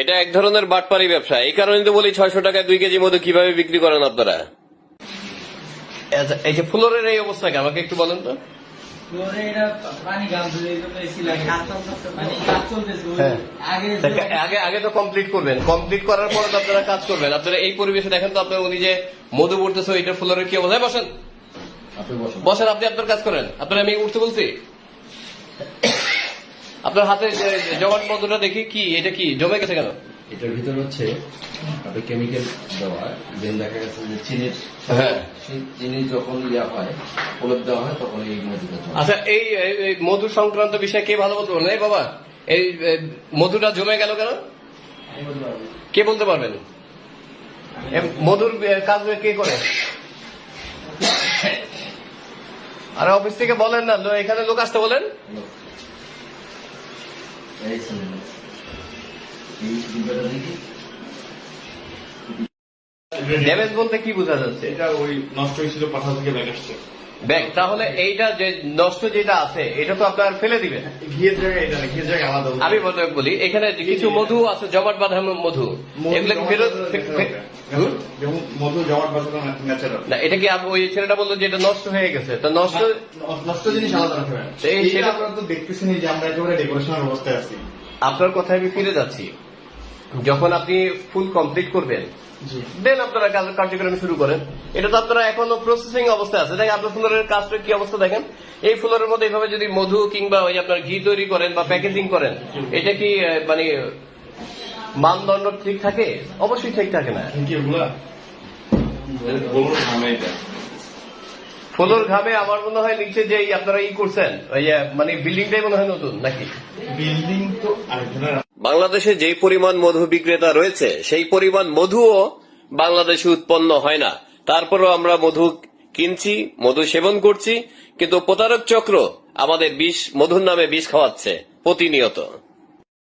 এটা এক ধরনের বাটপারি ব্যবসা। এই কারণে তো বলি ছয়শো টাকায় দুই কেজি মধু কীভাবে বিক্রি করেন আপনারা? এই যে ফ্লোরের এই অবস্থা কি? আমাকে একটু বলেন তো। এটা মানে হ্যাঁ। আগে আগে তো কমপ্লিট করবেন। কমপ্লিট করার পরে তো আপনারা কাজ করবেন। আপনারা এই পরিবেশে দেখেন তো আপনার উনি যে মধু পড়তেছে ওইটার ফ্লোরের কি অবস্থা? বসেন। আপনি বসেন। বসেন আপনি আপনার কাজ করেন। আপনার আমি উঠতে বলছি। আপনার হাতে জমাট মধুটা দেখি কি? এটা কি? জমে গেছে কেন? এটার ভিতর হচ্ছে আপনি কেমিক্যাল দেওয়া দেখা গেছে যে চিনির হ্যাঁ। চিনি যখন ইয়া হয় প্রলেপ দেওয়া হয় তখন এই মধুটা আচ্ছা এই মধু সংক্রান্ত বিষয়ে কে ভালো বলতে পারবেন এই বাবা এই মধুটা জমে গেল কেন? কে বলতে পারবেন? মধুর কাজ কে করে? আরে অফিস থেকে বলেন না এখানে লোক আসতে বলেন এই শুনুন। এই ডিব্বাটা দেখি ড্যামেজ বলতে কি বোঝা যাচ্ছে এটা ওই নষ্ট হয়েছিল পাঠা থেকে ব্যাগ আসছে ব্যাগ তাহলে এইটা যে নষ্ট যেটা আছে এটা তো আপনার ফেলে দিবেন। আমি বলতে বলি এখানে কিছু মধু আছে জমাট বাঁধা মধু এগুলো কি ফেরত মধু জমাট ন্যাচারাল না এটা কি ওই ছেলেটা বলল যে এটা নষ্ট হয়ে গেছে তা নষ্ট নষ্ট জিনিস আলাদা রাখবেন সেটা- আপনারা তো দেখতেছেন যে আমরা একেবারে ডেকোরেশনের অবস্থায় আছি। আপনার কথায় আমি ফিরে যাচ্ছি। যখন আপনি ফুল কমপ্লিট করবেন দেন আপনারা কার্যক্রম শুরু করেন। এটা তো আপনারা এখনও প্রসেসিং অবস্থায় আছে। দেখেন আপনার ফুলের কাজটা কি অবস্থা দেখেন? এই ফুলের মধ্যে এইভাবে যদি মধু কিংবা ওই আপনার ঘি তৈরি করেন বা প্যাকেজিং করেন এটা কি মানে মানদণ্ড ঠিক থাকে? অবশ্যই ঠিক থাকে না। ফুলোর ঘামে আমার মনে হয় নিচে যে আপনারা ই করছেন ওই মানে বিল্ডিংটাই মনে হয় নতুন নাকি? বিল্ডিং তো বাংলাদেশে যেই পরিমাণ মধু বিক্রেতা রয়েছে সেই পরিমাণ মধুও বাংলাদেশে উৎপন্ন হয় না। তারপরও আমরা মধু কিনছি মধু সেবন করছি কিন্তু প্রতারক চক্র আমাদের বিষ মধুর নামে বিষ খাওয়াচ্ছে প্রতিনিয়ত।